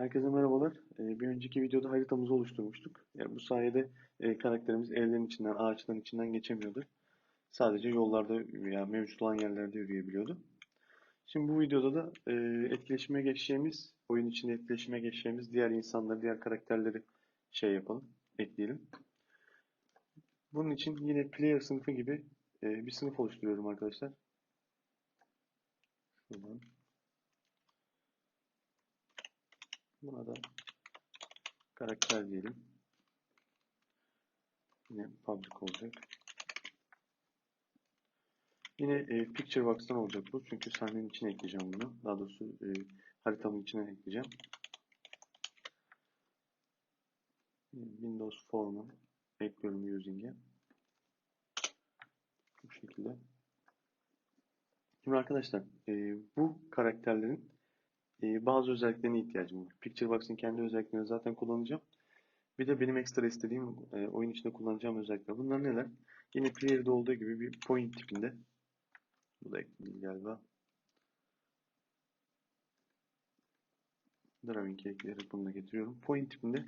Herkese merhabalar. Ee, bir önceki videoda haritamızı oluşturmuştuk. Yani bu sayede e, karakterimiz evlerin içinden, ağaçların içinden geçemiyordu. Sadece yollarda veya mevcut olan yerlerde yürüyebiliyordu. Şimdi bu videoda da e, etkileşime geçeceğimiz, oyun içinde etkileşime geçeceğimiz diğer insanları, diğer karakterleri şey yapalım, ekleyelim. Bunun için yine player sınıfı gibi e, bir sınıf oluşturuyorum arkadaşlar. Şuradan. Buna da karakter diyelim. Yine public olacak. Yine e, Picturebox'tan olacak bu. Çünkü sahnenin içine ekleyeceğim bunu. Daha doğrusu e, haritamın içine ekleyeceğim. Windows Form'u ekliyorum using'e. Bu şekilde. Şimdi arkadaşlar e, bu karakterlerin e, bazı özelliklerine ihtiyacım var. Picturebox'ın kendi özelliklerini zaten kullanacağım. Bir de benim ekstra istediğim e, oyun içinde kullanacağım özellikler. Bunlar neler? Yine player'de olduğu gibi bir point tipinde. Bu da ekledim galiba. Drawing ekleyerek bunu da getiriyorum. Point tipinde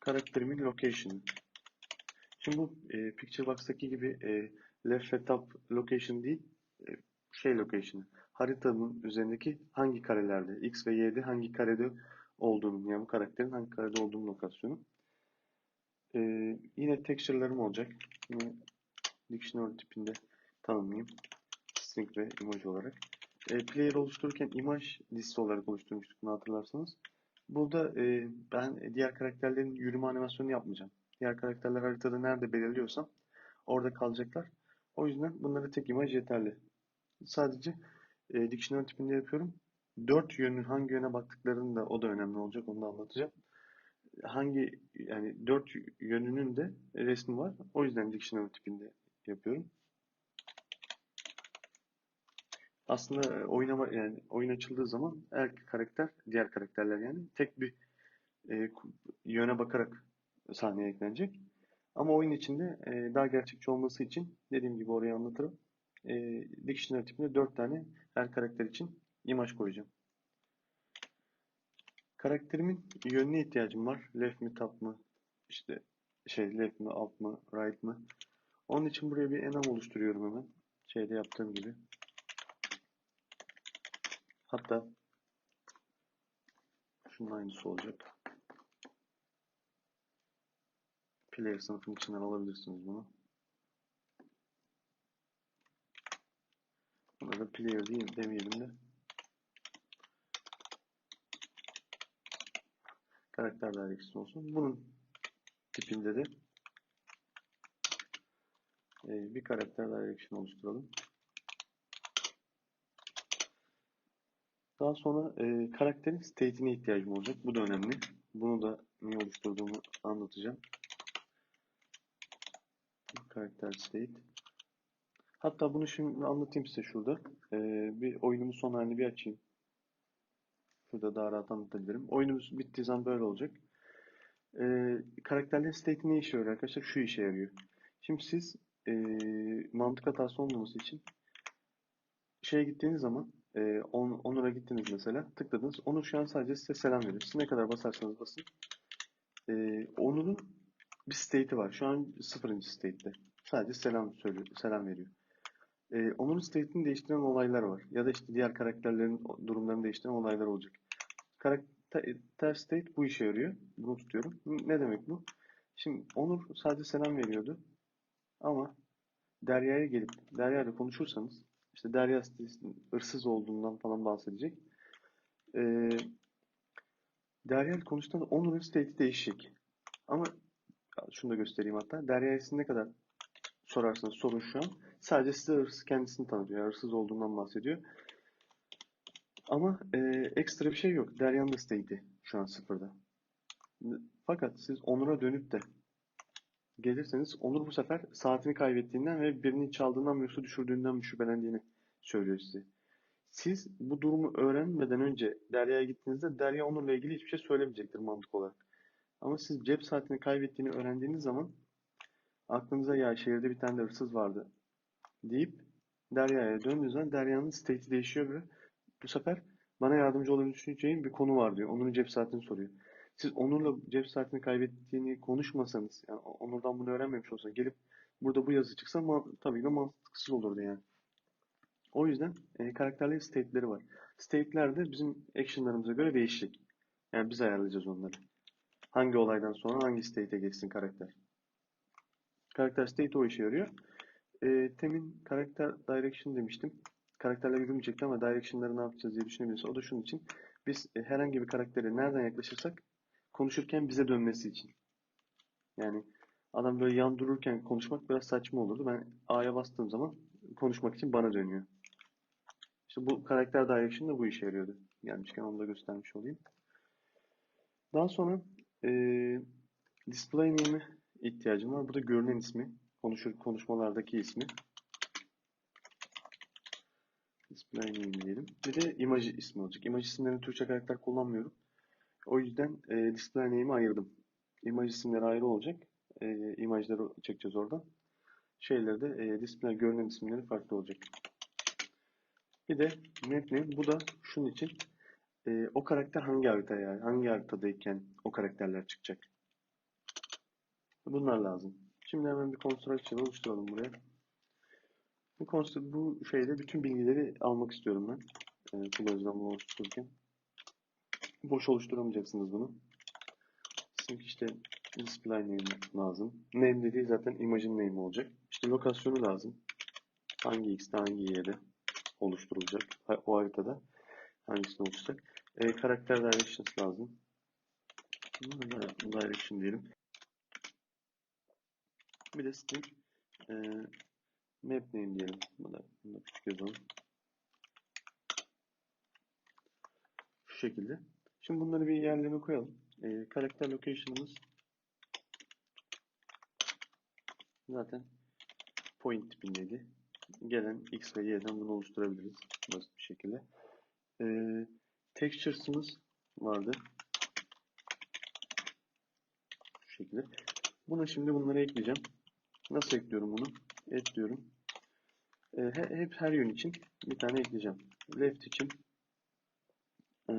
karakterimin location. Şimdi bu e, Picturebox'taki gibi e, left ve top location değil, şey location'ı haritanın üzerindeki hangi karelerde, X ve Y'de hangi karede olduğunu, yani bu karakterin hangi karede olduğunu lokasyonu. Ee, yine texture'larım olacak. Yine dictionary tipinde tanımlayayım. String ve emoji olarak. E, player oluştururken imaj listesi olarak oluşturmuştuk bunu hatırlarsanız. Burada e, ben diğer karakterlerin yürüme animasyonu yapmayacağım. Diğer karakterler haritada nerede belirliyorsam orada kalacaklar. O yüzden bunlara tek imaj yeterli. Sadece e, dictionary tipinde yapıyorum. Dört yönün hangi yöne baktıklarını da o da önemli olacak. Onu da anlatacağım. Hangi yani dört yönünün de resmi var. O yüzden dictionary tipinde yapıyorum. Aslında oynama yani oyun açıldığı zaman her karakter, diğer karakterler yani tek bir e, yöne bakarak sahneye eklenecek. Ama oyun içinde e, daha gerçekçi olması için dediğim gibi oraya anlatırım e, dictionary tipinde 4 tane her karakter için imaj koyacağım. Karakterimin yönüne ihtiyacım var. Left mi top mı? İşte şey left mi up mı right mı? Onun için buraya bir enam oluşturuyorum hemen. Şeyde yaptığım gibi. Hatta şunun aynısı olacak. Player sınıfının içinden alabilirsiniz bunu. Da player değil demeyelim de. Karakter direction olsun. Bunun tipinde de e, bir karakter direction oluşturalım. Daha sonra e, karakterin state'ine ihtiyacım olacak. Bu da önemli. Bunu da niye oluşturduğumu anlatacağım. Karakter state. Hatta bunu şimdi anlatayım size şurada. Ee, bir oyunumun son halini bir açayım. Şurada daha rahat anlatabilirim. Oyunumuz bittiği zaman böyle olacak. Ee, karakterlerin state ne işe yarıyor arkadaşlar? Şu işe yarıyor. Şimdi siz e, mantık hatası olmaması için şeye gittiğiniz zaman e, on, Onur'a gittiniz mesela tıkladınız. Onur şu an sadece size selam veriyor. Siz ne kadar basarsanız basın. E, Onur'un bir state'i var. Şu an sıfırıncı state'te. Sadece selam söylüyor, selam veriyor e, onun state'ini değiştiren olaylar var. Ya da işte diğer karakterlerin durumlarını değiştiren olaylar olacak. Karakter state bu işe yarıyor. Bunu tutuyorum. Ne demek bu? Şimdi Onur sadece selam veriyordu. Ama Derya'ya gelip Derya ile konuşursanız işte Derya hırsız olduğundan falan bahsedecek. Ee, Derya ile konuştuğunda Onur'un state'i değişecek. Ama şunu da göstereyim hatta. Derya'ya ne kadar sorarsanız sorun şu an. Sadece size hırsız kendisini tanıtıyor. Hırsız olduğundan bahsediyor. Ama e, ekstra bir şey yok. Deryan da state'i şu an sıfırda. Fakat siz Onur'a dönüp de gelirseniz Onur bu sefer saatini kaybettiğinden ve birini çaldığından yoksa düşürdüğünden şüphelendiğini söylüyor size. Siz bu durumu öğrenmeden önce Derya'ya gittiğinizde Derya Onur'la ilgili hiçbir şey söylemeyecektir mantık olarak. Ama siz cep saatini kaybettiğini öğrendiğiniz zaman aklınıza ya şehirde bir tane de hırsız vardı deyip Derya'ya döndüğünüz zaman Derya'nın state'i değişiyor ve bu sefer bana yardımcı olabileceğin bir konu var diyor. Onur'un cep saatini soruyor. Siz Onur'la cep saatini kaybettiğini konuşmasanız, yani Onur'dan bunu öğrenmemiş olsa gelip burada bu yazı çıksa tabii ki mantıksız olurdu yani. O yüzden e, karakterlerin state'leri var. State'ler de bizim action'larımıza göre değişecek. Yani biz ayarlayacağız onları. Hangi olaydan sonra hangi state'e geçsin karakter. Karakter state o işe yarıyor. E, temin karakter direction demiştim. Karakterler yürümeyecekti ama direction'ları ne yapacağız diye düşünebiliriz. O da şunun için. Biz e, herhangi bir karaktere nereden yaklaşırsak konuşurken bize dönmesi için. Yani adam böyle yan dururken konuşmak biraz saçma olurdu. Ben A'ya bastığım zaman konuşmak için bana dönüyor. İşte bu karakter direction da bu işe yarıyordu. Gelmişken onu da göstermiş olayım. Daha sonra e, display name'e ihtiyacım var. Bu da görünen ismi. Konuşur, konuşmalardaki ismi. Display name diyelim. Bir de imaj ismi olacak. İmaj isimlerini Türkçe karakter kullanmıyorum. O yüzden e, display name'i ayırdım. İmaj isimleri ayrı olacak. E, imajları çekeceğiz oradan. Şeyleri de e, display görünen isimleri farklı olacak. Bir de map name. Bu da şunun için e, o karakter hangi haritaya, hangi haritadayken o karakterler çıkacak. Bunlar lazım. Şimdi hemen bir construction oluşturalım buraya. Bu construct, bu şeyde bütün bilgileri almak istiyorum ben. E, kullanıcıdan bunu oluştururken. Boş oluşturamayacaksınız bunu. Çünkü işte display name lazım. Name dediği zaten imajın name olacak. İşte lokasyonu lazım. Hangi x'te hangi y'de oluşturulacak o haritada hangisinde oluşacak. E, karakter directions lazım. Direction diyelim. Bir de string e, map name diyelim. Bunu da, bunu da küçük yazalım. Şu şekilde. Şimdi bunları bir yerlerine koyalım. E, karakter location'ımız zaten point tipindeydi. Gelen x ve y'den bunu oluşturabiliriz. Basit bir şekilde. E, textures'ımız vardı. Şu şekilde. Buna şimdi bunları ekleyeceğim. Nasıl ekliyorum bunu? Et diyorum. E, hep her yön için bir tane ekleyeceğim. Left için e,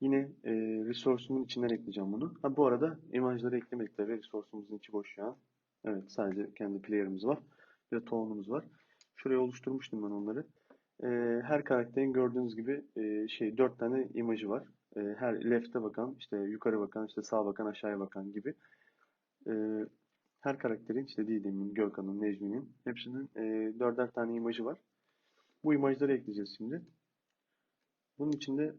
yine e, resource'umun içinden ekleyeceğim bunu. Ha, bu arada imajları eklemedik tabii. Resource'umuzun içi boş an. Evet sadece kendi player'ımız var. Bir de tone'umuz var. Şuraya oluşturmuştum ben onları. E, her karakterin gördüğünüz gibi e, şey dört tane imajı var. E, her left'e bakan, işte yukarı bakan, işte sağa bakan, aşağıya bakan gibi. E, her karakterin işte Didem'in, Gökhan'ın, Necmi'nin hepsinin e, dörder tane imajı var. Bu imajları ekleyeceğiz şimdi. Bunun içinde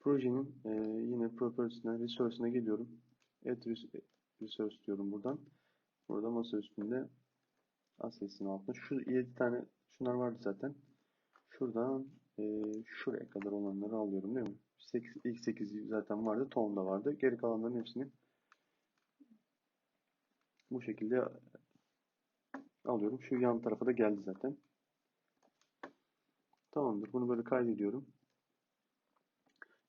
projenin e, yine properties'ine, resource'ine geliyorum. Add resource diyorum buradan. Burada masa üstünde assets'in altında. Şu 7 tane şunlar vardı zaten. Şuradan e, şuraya kadar olanları alıyorum değil mi? 8, ilk 8 zaten vardı. Tom da vardı. Geri kalanların hepsini bu şekilde alıyorum. Şu yan tarafa da geldi zaten. Tamamdır. Bunu böyle kaydediyorum.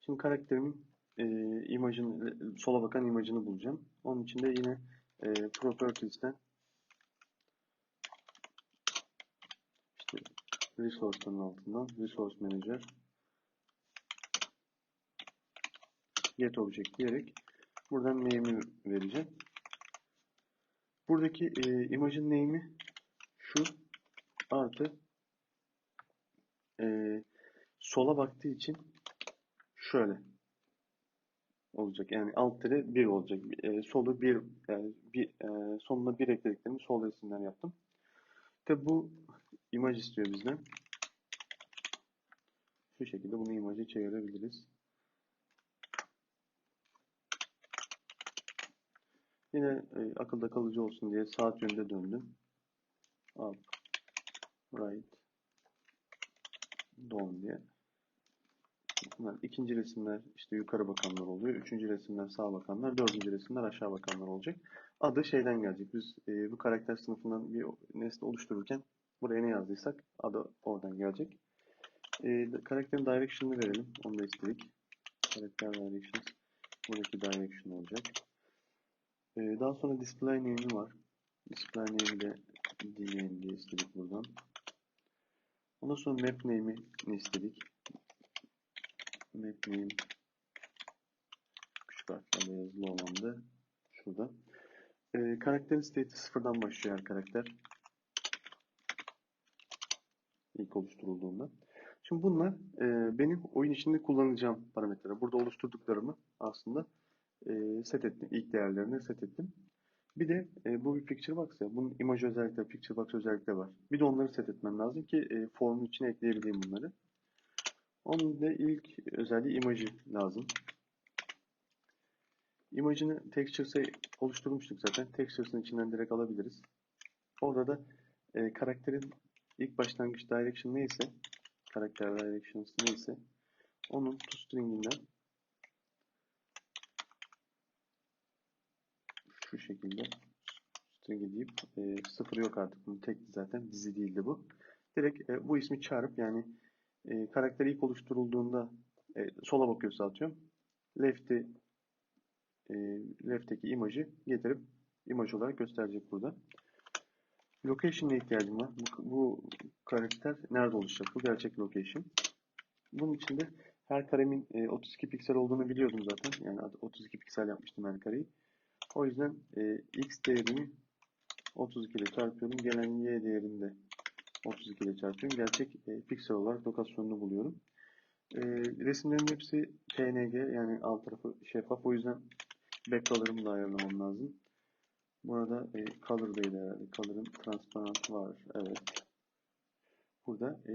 Şimdi karakterimin e, imajını, sola bakan imajını bulacağım. Onun için de yine e, Properties'ten işte Resource'ların altından Resource Manager Get Object diyerek buradan name'i vereceğim. Buradaki e, imajın name'i şu artı e, sola baktığı için şöyle olacak. Yani alt tere 1 olacak. E, solu 1 yani bir, e, sonuna 1 eklediklerimi sol resimden yaptım. Tabi bu imaj istiyor bizden. Şu şekilde bunu imaja çevirebiliriz. Yine e, akılda kalıcı olsun diye saat yönünde döndüm. Up, right, down diye. Bunlar ikinci resimler işte yukarı bakanlar oluyor. Üçüncü resimler sağa bakanlar. Dördüncü resimler aşağı bakanlar olacak. Adı şeyden gelecek. Biz e, bu karakter sınıfından bir nesne oluştururken buraya ne yazdıysak adı oradan gelecek. E, karakterin direction'ını verelim. Onu da istedik. Karakter directions. Buradaki direction olacak. E, daha sonra display name'i var. Display name'i de dname diye istedik buradan. Ondan sonra map name'i istedik. map name küçük harflerle yazılı olan da şurada. Ee, karakterin state'i sıfırdan başlıyor her karakter. İlk oluşturulduğunda. Şimdi bunlar e, benim oyun içinde kullanacağım parametreler. Burada oluşturduklarımı aslında e, set ettim. İlk değerlerini set ettim. Bir de e, bu bir picture box ya. Bunun image özellikleri, picture box özellikleri var. Bir de onları set etmem lazım ki e, formun içine ekleyebileyim bunları. Onun da ilk özelliği imajı lazım. Imajını textures'e oluşturmuştuk zaten. Textures'ın içinden direkt alabiliriz. Orada da e, karakterin ilk başlangıç direction neyse karakter directions neyse onun toString'inden şu şekilde string'i deyip e, sıfır yok artık bunun tekti zaten dizi değildi bu. Direkt e, bu ismi çağırıp yani e, karakter ilk oluşturulduğunda e, sola bakıyorsa atıyorum. Left'i e, left'teki imajı getirip imaj olarak gösterecek burada. Location'a ihtiyacım var. Bu, bu karakter nerede oluşacak? Bu gerçek location. Bunun için de her karemin e, 32 piksel olduğunu biliyordum zaten. Yani 32 piksel yapmıştım her kareyi. O yüzden e, x değerini 32 ile çarpıyorum. Gelen y değerini de 32 ile çarpıyorum. Gerçek e, piksel olarak lokasyonunu buluyorum. E, resimlerin hepsi PNG yani alt tarafı şeffaf. O yüzden backcolor'ımı da ayarlamam lazım. Burada e, color değil herhalde. Color'ın transparent var. Evet. Burada e,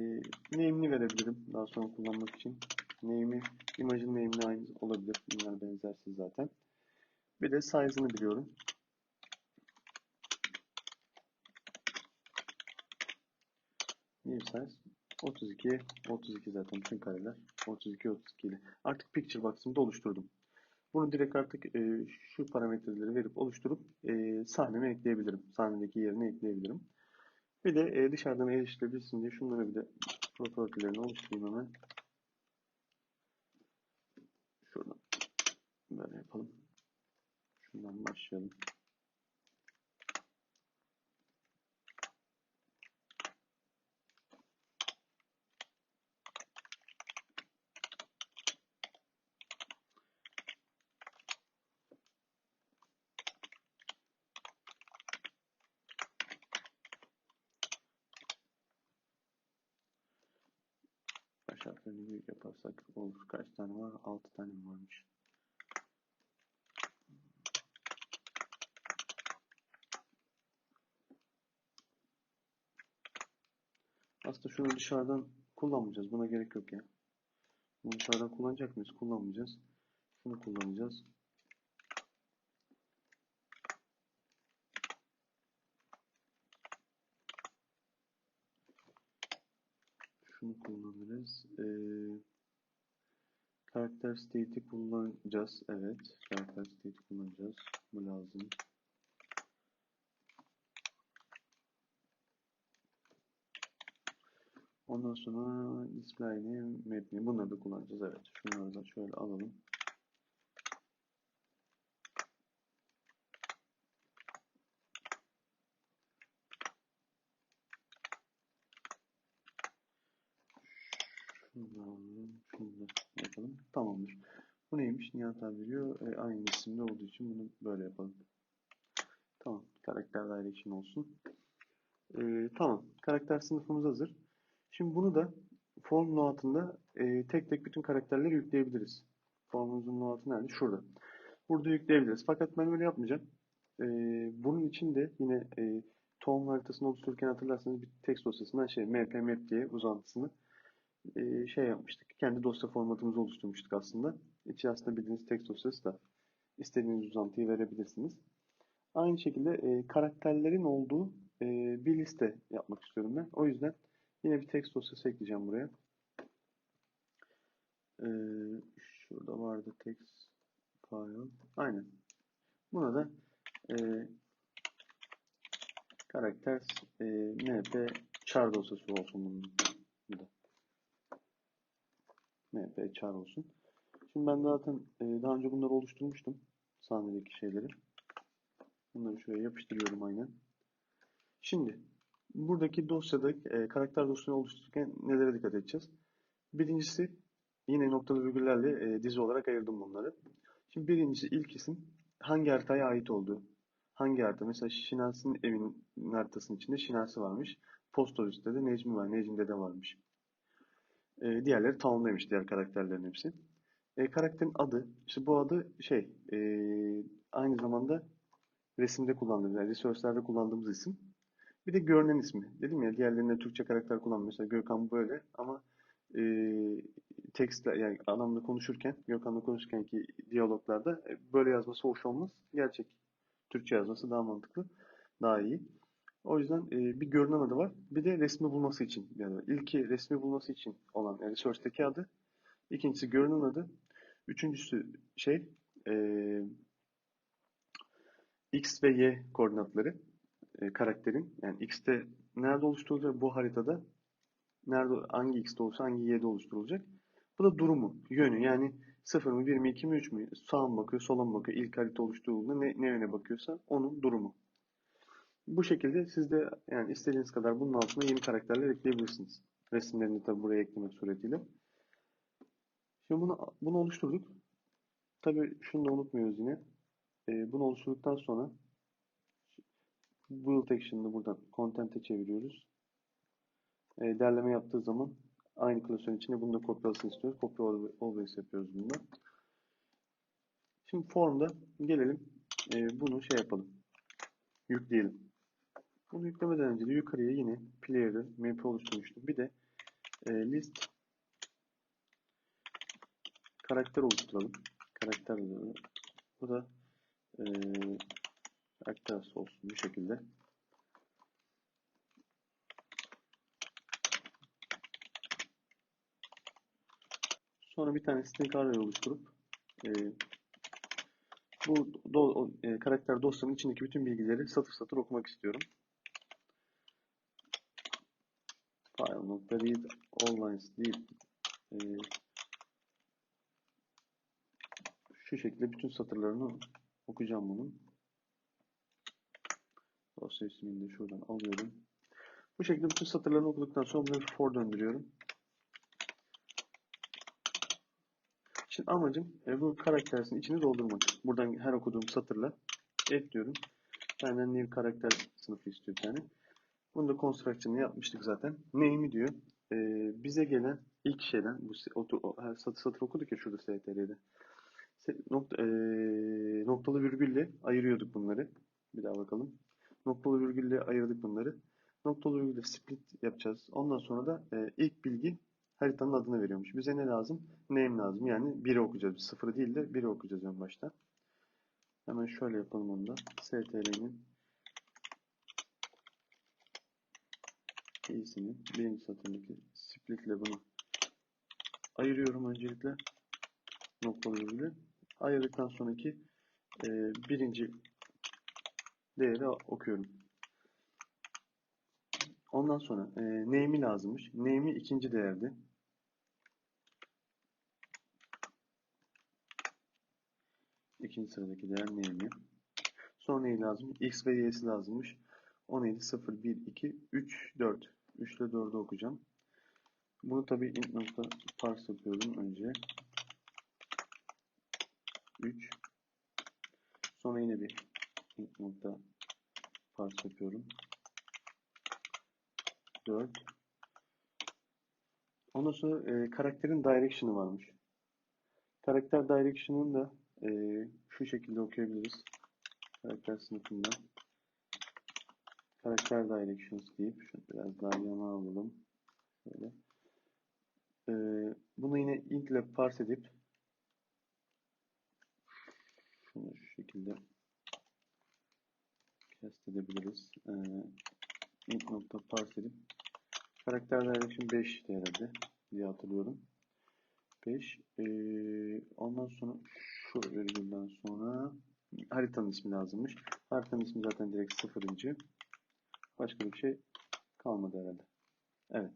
name'ini verebilirim daha sonra kullanmak için. Name'i, imajın name'ine aynı olabilir. Bunlar benzersiz zaten. Bir de size'ını biliyorum. New size 32 32 zaten bütün kareler 32 32 ile. Artık picture box'ımı da oluşturdum. Bunu direkt artık e, şu parametreleri verip oluşturup e, sahneme ekleyebilirim. Sahnedeki yerine ekleyebilirim. Bir de e, dışarıdan erişilebilsin diye şunları bir de property'lerini oluşturayım hemen. Şuradan böyle yapalım. Şundan başlayalım. Baş harflerini büyük yaparsak olur. Kaç tane var? 6 tane varmış? Aslında şunu dışarıdan kullanmayacağız. Buna gerek yok ya. Bunu dışarıdan kullanacak mıyız? Kullanmayacağız. Şunu kullanacağız. Şunu kullanırız. Ee, karakter state'i kullanacağız. Evet. Karakter state'i kullanacağız. Bu lazım. Ondan sonra display name, map name. Bunları da kullanacağız. Evet. Şunları da şöyle alalım. Şunu da yapalım. Tamamdır. Bu neymiş? Nihat abi diyor. E, aynı isimde olduğu için bunu böyle yapalım. Tamam. Karakter direction olsun. E, tamam. Karakter sınıfımız hazır. Şimdi bunu da form altında e, tek tek bütün karakterleri yükleyebiliriz. Formumuzun altı nerede? Şurada. Burada yükleyebiliriz. Fakat ben öyle yapmayacağım. E, bunun için de yine e, tohum haritasını oluştururken hatırlarsanız bir text dosyasından şey mp map diye uzantısını e, şey yapmıştık. Kendi dosya formatımızı oluşturmuştuk aslında. İçi aslında bildiğiniz text dosyası da istediğiniz uzantıyı verebilirsiniz. Aynı şekilde e, karakterlerin olduğu e, bir liste yapmak istiyorum ben. O yüzden Yine bir text dosyası ekleyeceğim buraya. Ee, şurada vardı text file. Aynen. Buna da e, karakter e, mp char dosyası olsun bunun. Bu da. mp char olsun. Şimdi ben zaten e, daha önce bunları oluşturmuştum. Sahnedeki şeyleri. Bunları şuraya yapıştırıyorum aynen. Şimdi buradaki dosyada e, karakter dosyasını oluştururken nelere dikkat edeceğiz? Birincisi Yine noktalı virgüllerle e, dizi olarak ayırdım bunları. Şimdi birincisi ilk isim hangi haritaya ait olduğu. Hangi harita? Mesela Şinasi'nin evinin haritasının içinde Şinasi varmış. Postolist'te de Necmi var. Necmi'de de varmış. E, diğerleri tamamlamış diğer karakterlerin hepsi. E, karakterin adı, işte bu adı şey, e, aynı zamanda resimde kullandığımız, yani resource'lerde kullandığımız isim. Bir de görünen ismi. Dedim ya diğerlerinde Türkçe karakter kullanmıyor. Mesela Gökhan böyle ama e, tekstler yani adamla konuşurken, Gökhan'la konuşurken ki diyaloglarda e, böyle yazması hoş olmaz. Gerçek Türkçe yazması daha mantıklı, daha iyi. O yüzden e, bir görünen adı var. Bir de resmi bulması için. Yani ilki resmi bulması için olan yani resource'teki adı. İkincisi görünen adı. Üçüncüsü şey e, X ve Y koordinatları e, karakterin. Yani X'te nerede oluşturulacak bu haritada nerede hangi X'te olursa hangi Y'de oluşturulacak. Bu da durumu, yönü. Yani 0 mı, 1 mi, 2 mi, 3 mü? Sağa mı bakıyor, sola mı bakıyor? İlk harita oluşturulduğunda ne, ne yöne bakıyorsa onun durumu. Bu şekilde siz de yani istediğiniz kadar bunun altına yeni karakterler ekleyebilirsiniz. Resimlerini tabi buraya eklemek suretiyle. Şimdi bunu, bunu oluşturduk. Tabi şunu da unutmuyoruz yine. E, bunu oluşturduktan sonra build action'ını buradan content'e çeviriyoruz. E, derleme yaptığı zaman aynı klasörün içine bunu da kopyalasını istiyoruz. Copy always yapıyoruz bunda. Şimdi formda gelelim e, bunu şey yapalım. Yükleyelim. Bunu yüklemeden önce de yukarıya yine player'ı map oluşturmuştum. Bir de e, list karakter oluşturalım. Karakter bu da e, karakter olsun bu şekilde. Sonra bir tane string array oluşturup e, bu do, e, karakter dosyamın içindeki bütün bilgileri satır satır okumak istiyorum. File.read all lines deyip e, şu şekilde bütün satırlarını okuyacağım bunun. Dosya ismini de şuradan alıyorum. Bu şekilde bütün satırlarını okuduktan sonra bunu for döndürüyorum. Şimdi amacım e, bu karakterin içini doldurmak. Buradan her okuduğum satırla ekliyorum. Benden new karakter sınıfı istiyor tane. Bunu da construction'ı yapmıştık zaten. Name'i diyor. E, bize gelen ilk şeyden bu o, satır satır okuduk ya şurada STR'de. Nokta, e, noktalı virgülle ayırıyorduk bunları. Bir daha bakalım. Noktalı virgülle ayırdık bunları. Noktalı virgülle split yapacağız. Ondan sonra da e, ilk bilgi haritanın adını veriyormuş. Bize ne lazım? Name lazım. Yani biri okuyacağız. Sıfırı değil de biri okuyacağız en başta. Hemen şöyle yapalım onu da. str'nin iyisini birinci satırdaki split ile bunu ayırıyorum öncelikle. Noktalı virgülü. Ayırdıktan sonraki e, birinci değeri okuyorum. Ondan sonra e, name'i lazımmış. Name'i ikinci değerdi. İkinci sıradaki değer name'i. Sonra neyi lazım? X ve Y'si lazımmış. O neydi? 0, 1, 2, 3, 4. 3 ile 4'ü okuyacağım. Bunu tabi int nokta parse yapıyorum önce. 3 Sonra yine bir nokta parse yapıyorum. 4 Ondan sonra e, karakterin direction'ı varmış. Karakter direction'ını da e, şu şekilde okuyabiliriz. Karakter sınıfında. Karakter directions deyip şunu biraz daha yana alalım. Şöyle. E, bunu yine int ile parse edip şunu şu şekilde test edebiliriz. E, int nokta parse edip karakter direction 5 değerli diye hatırlıyorum. 5. E, ondan sonra şu virgülden sonra haritanın ismi lazımmış. Haritanın ismi zaten direkt sıfırıncı. Başka bir şey kalmadı herhalde. Evet.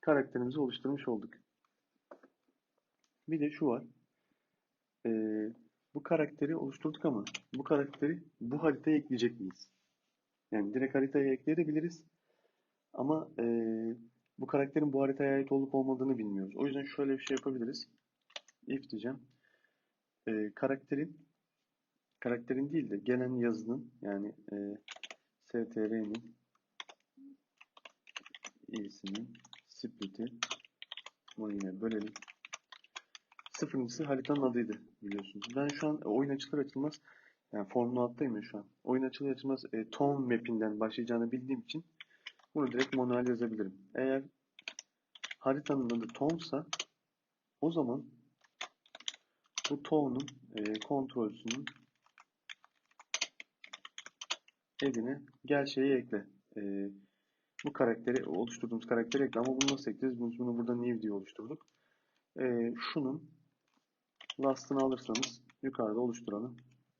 Karakterimizi oluşturmuş olduk. Bir de şu var. Ee, bu karakteri oluşturduk ama bu karakteri bu haritaya ekleyecek miyiz? Yani direkt haritaya ekleyebiliriz. Ama e, bu karakterin bu haritaya ait olup olmadığını bilmiyoruz. O yüzden şöyle bir şey yapabiliriz. If diyeceğim. Ee, karakterin karakterin değil de gelen yazının yani e, str'nin iyisinin split'i bunu yine bölelim. Sıfırıncısı haritanın adıydı biliyorsunuz. Ben şu an oyun açılır açılmaz yani Formula attayım ya şu an. Oyun açılır açılmaz e, tone map'inden başlayacağını bildiğim için bunu direkt manuel yazabilirim. Eğer haritanın adı tone'sa o zaman bu tone'un e, kontrolsünün edine gel şeyi ekle. E, bu karakteri oluşturduğumuz karakteri ekle ama bunu nasıl ekleriz? Biz bunu burada new diye oluşturduk. E, şunun last'ını alırsanız yukarıda oluşturanı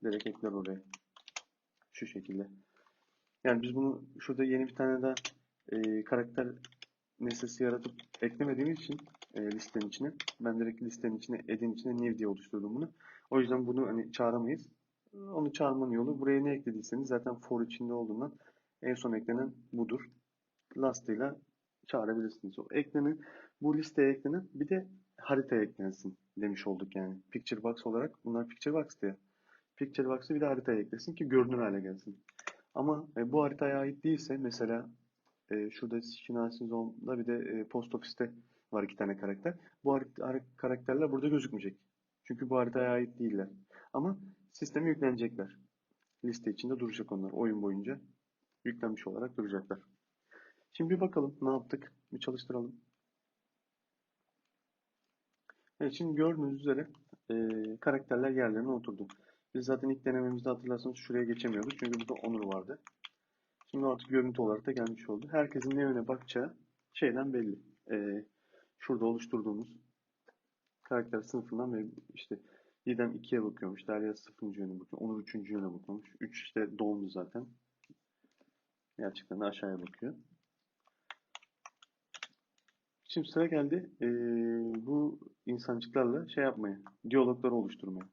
direkt ekler oraya. Şu şekilde. Yani biz bunu şurada yeni bir tane daha e, karakter nesnesi yaratıp eklemediğimiz için e, listenin içine ben direkt listenin içine edin içine new diye oluşturdum bunu. O yüzden bunu hani çağıramayız. Onu çağırmanın yolu buraya ne eklediyseniz zaten for içinde olduğundan en son eklenen budur. Last ile çağırabilirsiniz. O eklenen bu listeye eklenen bir de haritaya eklensin demiş olduk yani. Picture box olarak bunlar picture box diye. Picture box'ı bir de haritaya eklesin ki görünür hale gelsin. Ama e, bu haritaya ait değilse mesela e, şurada Şinasi Zone'da bir de e, Post Office'te var iki tane karakter. Bu karakterler burada gözükmeyecek. Çünkü bu haritaya ait değiller. Ama sisteme yüklenecekler. Liste içinde duracak onlar oyun boyunca. Yüklenmiş olarak duracaklar. Şimdi bir bakalım ne yaptık. Bir çalıştıralım. Evet şimdi gördüğünüz üzere e, karakterler yerlerine oturdu. Biz zaten ilk denememizde hatırlarsanız şuraya geçemiyorduk. Çünkü burada Onur vardı. Şimdi artık görüntü olarak da gelmiş oldu. Herkesin ne yöne bakacağı şeyden belli. Ee, şurada oluşturduğumuz karakter sınıfından ve işte Didem 2'ye bakıyormuş. Derya 0. yöne bakıyor. Onur 3. yöne bakıyormuş. 3 işte doldu zaten. Gerçekten de aşağıya bakıyor. Şimdi sıra geldi ee, bu insancıklarla şey yapmaya, diyalogları oluşturmaya.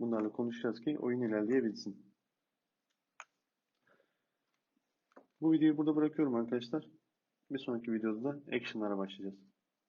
Bunlarla konuşacağız ki oyun ilerleyebilsin. Bu videoyu burada bırakıyorum arkadaşlar. Bir sonraki videoda da action'lara başlayacağız.